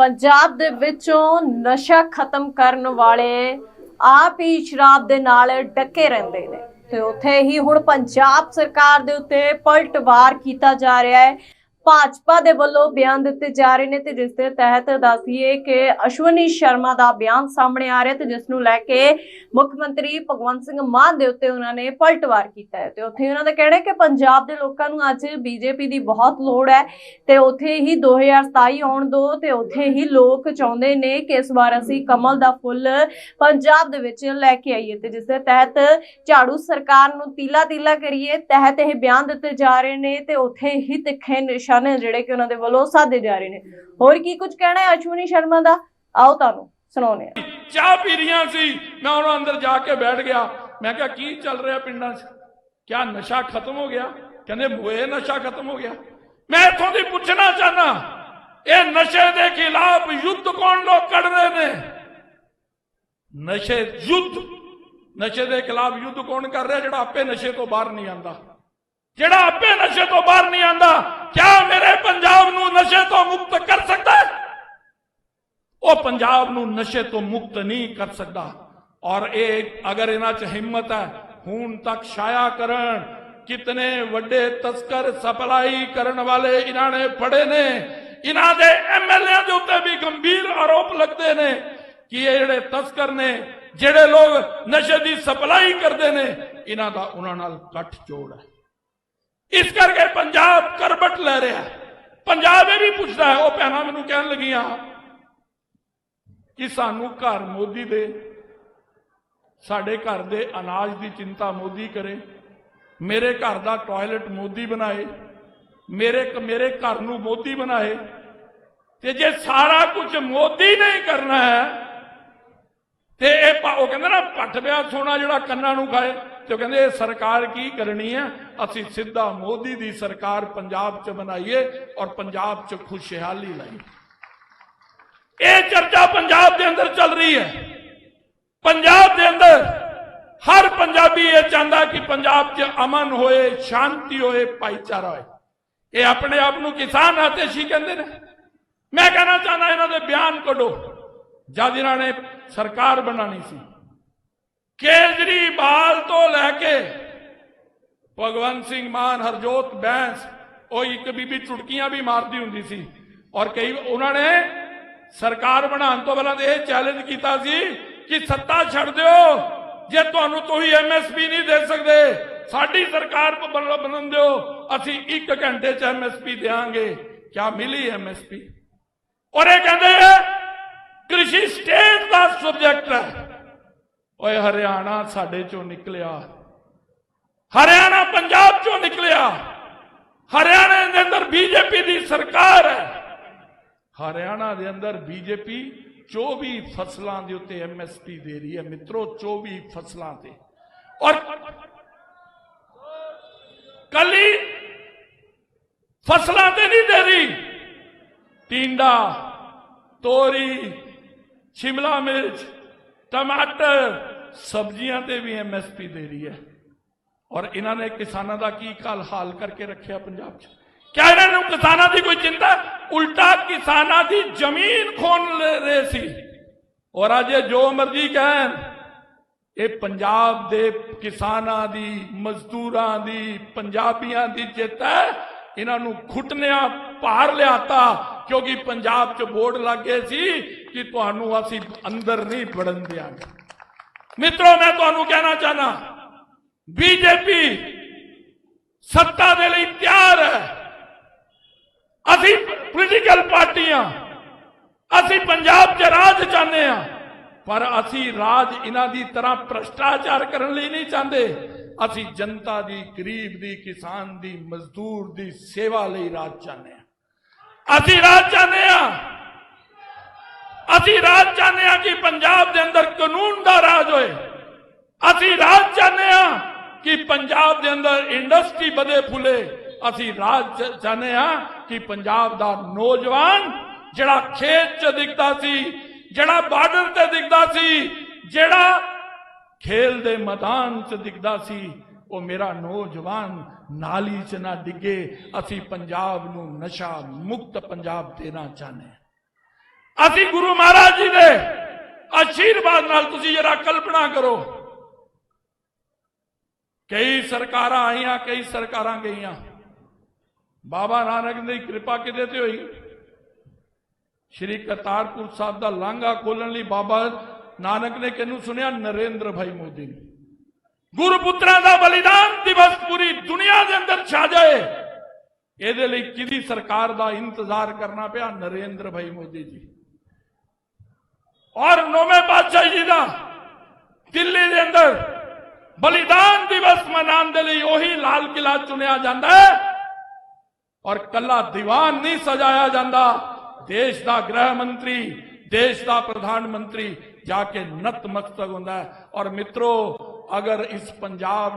ਪੰਜਾਬ ਦੇ ਵਿੱਚੋਂ ਨਸ਼ਾ ਖਤਮ ਕਰਨ ਵਾਲੇ ਆਪ ਹੀ ਸ਼ਰਾਬ ਦੇ ਨਾਲ ਡੱਕੇ ਰਹਿੰਦੇ ਨੇ। ਤੇ ਉੱਥੇ ਹੀ ਹੁਣ ਪੰਜਾਬ ਸਰਕਾਰ ਦੇ ਉੱਤੇ ਪਲਟਵਾਰ ਕੀਤਾ ਜਾ ਰਿਹਾ ਹੈ। ਭਾਜਪਾ ਦੇ ਵੱਲੋਂ ਬਿਆਨ ਦਿੱਤੇ ਜਾ ਰਹੇ ਨੇ ਤੇ ਜਿਸ ਦੇ ਤਹਿਤ ਦੱਸੀਏ ਕਿ ਅਸ਼ਵਨੀ ਸ਼ਰਮਾ ਦਾ ਬਿਆਨ ਸਾਹਮਣੇ ਆ ਰਿਹਾ ਤੇ ਜਿਸ ਨੂੰ ਲੈ ਕੇ ਮੁੱਖ ਮੰਤਰੀ ਭਗਵੰਤ ਸਿੰਘ ਮਾਨ ਦੇ ਉੱਤੇ ਉਹਨਾਂ ਨੇ ਪਲਟਵਾਰ ਕੀਤਾ ਹੈ। ਤੇ ਉੱਥੇ ਉਹਨਾਂ ਦਾ ਕਹਿਣਾ ਹੈ ਕਿ ਪੰਜਾਬ ਦੇ ਲੋਕਾਂ ਨੂੰ ਅੱਜ ਬੀਜੇਪੀ ਦੀ ਬਹੁਤ ਲੋੜ ਹੈ ਤੇ ਉੱਥੇ ਹੀ 2027 ਆਉਣ ਦੋ ਤੇ ਉੱਥੇ ਹੀ ਲੋਕ ਚਾਹੁੰਦੇ ਨੇ ਕਿ ਇਸ ਵਾਰ ਅਸੀਂ ਕਮਲ ਦਾ ਫੁੱਲ ਪੰਜਾਬ ਦੇ ਵਿੱਚ ਲੈ ਕੇ ਆਈਏ ਤੇ ਜਿਸ ਦੇ ਤਹਿਤ ਝਾੜੂ ਸਰਕਾਰ ਨੂੰ ਤੀਲਾ ਤੀਲਾ ਕਰੀਏ ਤਹਿਤ ਇਹ ਬਿਆਨ ਦਿੱਤੇ ਜਾ ਰਹੇ ਨੇ ਤੇ ਉੱਥੇ ਹੀ ਤਿੱਖੇ ਨਿਸ਼ਾਨੇ ਜਿਹੜੇ ਕਿ ਉਹਨਾਂ ਦੇ ਵੱਲੋਂ ਸਾਧੇ ਜਾ ਰਹੇ ਨੇ। ਹੋਰ ਕੀ ਕੁਝ ਕਹਿਣਾ ਹੈ ਅਸ਼ਵਨੀ ਸ਼ਰਮਾ ਦਾ? ਆਓ ਤੁਹਾਨੂੰ ਸੁਣਾਉਂਦੇ ਹਾਂ। ਚਾਹ ਪੀ ਰਹੀਆਂ ਸੀ। ਮੈਂ ਉਹਨਾਂ ਅੰਦਰ ਜਾ ਕੇ ਬੈਠ ਗਿਆ। ਮੈਂ ਕਿਹਾ, ਕੀ ਚੱਲ ਰਿਹਾ ਪਿੰਡਾਂ 'ਚ? ਕਿਆ ਨਸ਼ਾ ਖਤਮ ਹੋ ਗਿਆ? ਕਹਿੰਦੇ ਮੋਏ ਨਸ਼ਾ ਖਤਮ ਹੋ ਗਿਆ। ਮੈਂ ਇੱਥੋਂ ਦੀ ਪੁੱਛਣਾ ਚਾਹਨਾ ਇਹ ਨਸ਼ੇ ਦੇ ਖਿਲਾਫ ਯੁੱਧ ਕੌਣ ਲੋਕ ਕਰ ਰਹੇ ਨੇ? ਨਸ਼ੇ ਯੁੱਧ, ਨਸ਼ੇ ਦੇ ਖਿਲਾਫ ਯੁੱਧ ਕੌਣ ਕਰ ਰਿਹਾ ਜਿਹੜਾ ਆਪੇ ਨਸ਼ੇ ਤੋਂ ਬਾਹਰ ਨਹੀਂ ਆਂਦਾ ਜਿਹੜਾ ਆਪੇ ਨਸ਼ੇ ਤੋਂ ਬਾਹਰ ਨਹੀਂ ਆਂਦਾ, ਕਿਆ ਮੇਰੇ ਪੰਜਾਬ ਨੂੰ ਨਸ਼ੇ ਤੋਂ ਮੁਕਤ ਕਰ ਸਕਦਾ ਹੈ? ਉਹ ਪੰਜਾਬ ਨੂੰ ਨਸ਼ੇ ਤੋਂ ਮੁਕਤ ਨਹੀਂ ਕਰ ਸਕਦਾ। ਔਰ ਇਹ ਅਗਰ ਇਹਨਾਂ 'ਚ ਹਿੰਮਤ ਹੈ, ਹੁਣ ਤੱਕ ਛਾਇਆ ਕਰਨ ਕਿਤਨੇ ਵੱਡੇ ਤਸਕਰ ਸਪਲਾਈ ਕਰਨ ਵਾਲੇ ਇਹਨਾਂ ਨੇ ਫੜੇ ਨੇ। ਇਹਨਾਂ ਦੇ ਐਮਐਲਏ ਦੇ ਉੱਤੇ ਵੀ ਗੰਭੀਰ ਆਰੋਪ ਲੱਗਦੇ ਨੇ ਕਿ ਇਹ ਜਿਹੜੇ ਤਸਕਰ ਨੇ, ਜਿਹੜੇ ਲੋਕ ਨਸ਼ੇ ਦੀ ਸਪਲਾਈ ਕਰਦੇ ਨੇ, ਇਹਨਾਂ ਦਾ ਉਹਨਾਂ ਨਾਲ ਗੱਠ ਜੋੜ ਹੈ। ਇਸ ਕਰਕੇ ਪੰਜਾਬ ਕਰਬਟ ਲੈ ਰਿਹਾ। ਪੰਜਾਬ ਇਹ ਵੀ ਪੁੱਛਦਾ ਹੈ, ਉਹ ਭੈਣਾਂ ਮੈਨੂੰ ਕਹਿਣ ਲੱਗੀਆਂ ਕਿ ਸਾਨੂੰ ਘਰ ਮੋਦੀ ਦੇ, ਸਾਡੇ ਘਰ ਦੇ ਅਨਾਜ ਦੀ ਚਿੰਤਾ ਮੋਦੀ ਕਰੇ, ਮੇਰੇ ਘਰ ਦਾ ਟਾਇਲਟ ਮੋਦੀ ਬਣਾਏ, ਮੇਰੇ ਮੇਰੇ ਘਰ ਨੂੰ ਮੋਦੀ ਬਣਾਏ, ਤੇ ਜੇ ਸਾਰਾ ਕੁਝ ਮੋਦੀ ਨੇ ਕਰਨਾ ਹੈ, ਤੇ ਇਹ ਉਹ ਕਹਿੰਦੇ ਨਾ, ਪੱਠ ਪਿਆ ਸੋਨਾ ਜਿਹੜਾ ਕੰਨਾਂ ਨੂੰ ਖਾਏ। ਤੇ ਕਹਿੰਦੇ, ਇਹ ਸਰਕਾਰ ਕੀ ਕਰਨੀ ਹੈ? ਅਸੀਂ ਸਿੱਧਾ ਮੋਦੀ ਦੀ ਸਰਕਾਰ ਪੰਜਾਬ 'ਚ ਬਣਾਈਏ ਔਰ ਪੰਜਾਬ 'ਚ ਖੁਸ਼ਹਾਲੀ ਲਾਈਏ। ਇਹ ਚਰਚਾ ਪੰਜਾਬ ਦੇ ਅੰਦਰ ਚੱਲ ਰਹੀ ਹੈ। ਪੰਜਾਬ ਦੇ ਅੰਦਰ ਹਰ ਪੰਜਾਬੀ ਇਹ ਚਾਹੁੰਦਾ ਕਿ ਪੰਜਾਬ 'ਚ ਅਮਨ ਹੋਏ, ਸ਼ਾਂਤੀ ਹੋਏ, ਭਾਈਚਾਰਾ ਹੋਏ। ਇਹ ਆਪਣੇ ਆਪ ਨੂੰ ਕਿਸਾਨ ਆਤੇਸ਼ੀ ਕਹਿੰਦੇ ਨੇ। ਮੈਂ ਕਹਿਣਾ ਚਾਹੁੰਦਾ, ਇਹਨਾਂ ਦੇ ਬਿਆਨ ਕੱਢੋ। ਜਦ ਇਹਨਾਂ ਨੇ ਸਰਕਾਰ ਬਣਾਣੀ ਸੀ। ਕੇਜਰੀਵਾਲ ਤੋਂ ਲੈ ਕੇ ਭਗਵੰਤ ਸਿੰਘ ਮਾਨ, ਹਰਜੋਤ ਬੈਂਸ, ਉਹ ਇੱਕ ਬੀਬੀ ਚੁਟਕੀਆਂ ਵੀ ਮਾਰਦੀ ਹੁੰਦੀ ਸੀ। ਔਰ ਕਈ ਉਹਨਾਂ ਨੇ ਸਰਕਾਰ ਬਣਾਉਣ ਤੋਂ ਪਹਿਲਾਂ ਇਹ ਚੈਲੰਜ ਕੀਤਾ ਸੀ ਕਿ ਸੱਤਾ ਛੱਡ ਦਿਓ, ਜੇ ਤੁਹਾਨੂੰ ਤੁਸੀਂ ਐਮਐਸਪੀ ਨਹੀਂ ਦੇ ਸਕਦੇ, ਸਾਡੀ ਸਰਕਾਰ ਬਣਨ ਦਿਓ, ਅਸੀਂ 1 ਘੰਟੇ ਚ ਐਮਐਸਪੀ ਦੇਾਂਗੇ ਕਿਆ ਮਿਲੀ ਐਮਐਸਪੀ ਔਰ ਇਹ ਕਹਿੰਦੇ ਕ੍ਰਿਸ਼ੀ ਸਟੇਟ ਦਾ ਸਬਜੈਕਟ ਹੈ। ਓਏ ਹਰਿਆਣਾ ਸਾਡੇ ਚੋਂ ਨਿਕਲਿਆ। ਹਰਿਆਣਾ ਪੰਜਾਬ ਚੋਂ ਨਿਕਲਿਆ। ਹਰਿਆਣਾ ਦੇ ਅੰਦਰ ਬੀਜੇਪੀ ਦੀ ਸਰਕਾਰ ਹੈ। ਹਰਿਆਣਾ ਦੇ ਅੰਦਰ ਬੀਜੇਪੀ 24 ਫਸਲਾਂ ਦੇ ਉੱਤੇ ਐਮਐਸਪੀ ਦੇ ਰਹੀ ਹੈ। ਮਿੱਤਰੋ 24 ਫਸਲਾਂ ਤੇ। ਔਰ ਕੱਲੀ ਫਸਲਾਂ ਤੇ ਨਹੀਂ ਦੇ ਰਹੀ। ਟਿੰਡਾ, ਤੋਰੀ, ਸ਼ਿਮਲਾ ਮਿਰਚ, ਟਮਾਟਰ ਸਬਜ਼ੀਆਂ ਤੇ ਵੀ ਐਮਐਸਪੀ ਦੇ ਰਹੀ ਹੈ। ਔਰ ਇਹਨਾਂ ਨੇ ਕਿਸਾਨਾਂ ਦਾ ਕੀ ਕਾਲ ਹਾਲ ਕਰਕੇ ਰੱਖਿਆ ਪੰਜਾਬ 'ਚ? ਕਿਆ ਇਹਨਾਂ ਨੂੰ ਕਿਸਾਨਾਂ ਦੀ ਕੋਈ ਚਿੰਤਾ? ਉਲਟਾ ਕਿਸਾਨਾਂ ਦੀ ਜ਼ਮੀਨ ਖੋਣ ਲੈ ਰਹੇ ਸੀ। ਔਰ ਅੱਜ ਜੋ ਮਰਜ਼ੀ ਕਹਿਣ, ਇਹ ਪੰਜਾਬ ਦੇ ਕਿਸਾਨਾਂ ਦੀ, ਮਜ਼ਦੂਰਾਂ ਦੀ, ਪੰਜਾਬੀਆਂ ਦੀ ਜਿੱਤ ਹੈ। ਇਹਨਾਂ ਨੂੰ ਘੁੱਟਨਿਆਂ ਭਾਰ ਲਿਆਤਾ, ਕਿਉਂਕਿ ਪੰਜਾਬ 'ਚ ਬੋਰਡ ਲੱਗੇ ਸੀ ਕਿ ਤੁਹਾਨੂੰ ਅਸੀਂ ਅੰਦਰ ਨਹੀਂ ਵੜਨ ਦਿਆਂਗੇ। ਮਿੱਤਰੋ, ਮੈਂ ਤੁਹਾਨੂੰ ਕਹਿਣਾ ਚਾਹਨਾ, ਬੀਜੇਪੀ ਸੱਤਾ ਦੇ ਲਈ ਤਿਆਰ ਹੈ। ਅਸੀਂ ਪੋਲੀਟੀਕਲ ਪਾਰਟੀਆਂ ਅਸੀਂ ਪੰਜਾਬ 'ਚ ਰਾਜ ਚਾਹੁੰਦੇ ਆ ਪਰ ਅਸੀਂ ਰਾਜ ਇਹਨਾਂ ਦੀ ਤਰ੍ਹਾਂ ਭ੍ਰਸ਼ਟਾਚਾਰ ਕਰਨ ਲਈ ਨਹੀਂ ਚਾਹੁੰਦੇ। ਅਸੀਂ ਜਨਤਾ ਦੀ, ਗਰੀਬ ਦੀ, ਕਿਸਾਨ ਦੀ, ਮਜ਼ਦੂਰ ਦੀ ਸੇਵਾ ਲਈ ਰਾਜ ਚਾਹੁੰਦੇ ਆ ਅਸੀਂ ਰਾਜ ਚਾਹੁੰਦੇ ਆ ਅਸੀਂ ਰਾਜ ਚਾਹੁੰਦੇ ਆ ਕਿ ਪੰਜਾਬ ਦੇ ਅੰਦਰ ਕਾਨੂੰਨ ਦਾ ਰਾਜ ਹੋਏ। ਅਸੀਂ ਰਾਜ ਚਾਹੁੰਦੇ ਆ ਕਿ ਪੰਜਾਬ ਦੇ ਅੰਦਰ ਇੰਡਸਟਰੀ ਵਧੇ ਫੁੱਲੇ। ਅਸੀਂ ਰਾਜ ਚ- ਚਾਹੁੰਦੇ ਆ ਕਿ ਪੰਜਾਬ ਦਾ ਨੌਜਵਾਨ ਜਿਹੜਾ ਖੇਤ 'ਚ ਦਿਖਦਾ ਸੀ, ਜਿਹੜਾ ਬਾਰਡਰ ਤੇ ਦਿਖਦਾ ਸੀ, ਜਿਹੜਾ ਖੇਲ ਦੇ ਮੈਦਾਨ 'ਚ ਦਿਖਦਾ ਸੀ, ਉਹ ਮੇਰਾ ਨੌਜਵਾਨ ਨਾਲੀ 'ਚ ਨਾ ਡਿੱਗੇ। ਅਸੀਂ ਪੰਜਾਬ ਨੂੰ ਨਸ਼ਾ ਮੁਕਤ ਪੰਜਾਬ ਦੇਣਾ ਚਾਹੁੰਦੇ ਹਾਂ। ਅਸੀਂ ਗੁਰੂ ਮਹਾਰਾਜ ਜੀ ਦੇ ਆਸ਼ੀਰਵਾਦ ਨਾਲ ਤੁਸੀਂ ਜਰਾ ਕਲਪਨਾ ਕਰੋ। ਕਈ ਸਰਕਾਰਾਂ ਆਈਆਂ, ਕਈ ਸਰਕਾਰਾਂ ਗਈਆਂ। ਬਾਬਾ ਨਾਨਕ ਦੀ ਕਿਰਪਾ ਕਿਤੇ ਤੇ ਹੋਈ? ਸ਼੍ਰੀ ਕਰਤਾਰਪੁਰ ਸਾਹਿਬ ਦਾ ਲਾਂਘਾ ਖੋਲਣ ਲਈ ਬਾਬਾ ਨਾਨਕ ਨੇ ਕਿਹਨੂੰ ਸੁਣਿਆ? ਨਰਿੰਦਰ ਭਾਈ ਮੋਦੀ ਨੂੰ। ਗੁਰਪੁੱਤਰਾਂ ਦਾ ਬਲੀਦਾਨ ਦਿਵਸ ਪੂਰੀ ਦੁਨੀਆ ਦੇ ਅੰਦਰ ਛਾ ਜਾਏ। ਇਹਦੇ ਲਈ ਕਿਹਦੀ ਸਰਕਾਰ ਦਾ ਇੰਤਜ਼ਾਰ ਕਰਨਾ ਪਿਆ? ਨਰਿੰਦਰ ਭਾਈ ਮੋਦੀ ਜੀ। ਔਰ ਨੌਵੇਂ ਪਾਤਸ਼ਾਹ ਜੀ ਦਾ ਦਿੱਲੀ ਦੇ ਅੰਦਰ ਬਲੀਦਾਨ ਦਿਵਸ ਮਨਾਉਣ ਦੇ ਲਈ ਉਹੀ ਲਾਲ ਕਿਲਾ ਚੁਣਿਆ ਜਾਂਦਾ ਹੈ ਔਰ ਕੱਲਾ ਦੀਵਾਨ ਨਹੀਂ ਸਜਾਇਆ ਜਾਂਦਾ ਦੇਸ਼ ਦਾ ਗ੍ਰਹਿ ਮੰਤਰੀ ਦੇਸ਼ ਦਾ ਪ੍ਰਧਾਨ ਮੰਤਰੀ ਜਾ ਕੇ ਨਤਮਸਤਕ ਹੁੰਦਾ ਹੈ ਔਰ ਮਿੱਤਰੋ ਅਗਰ ਇਸ ਪੰਜਾਬ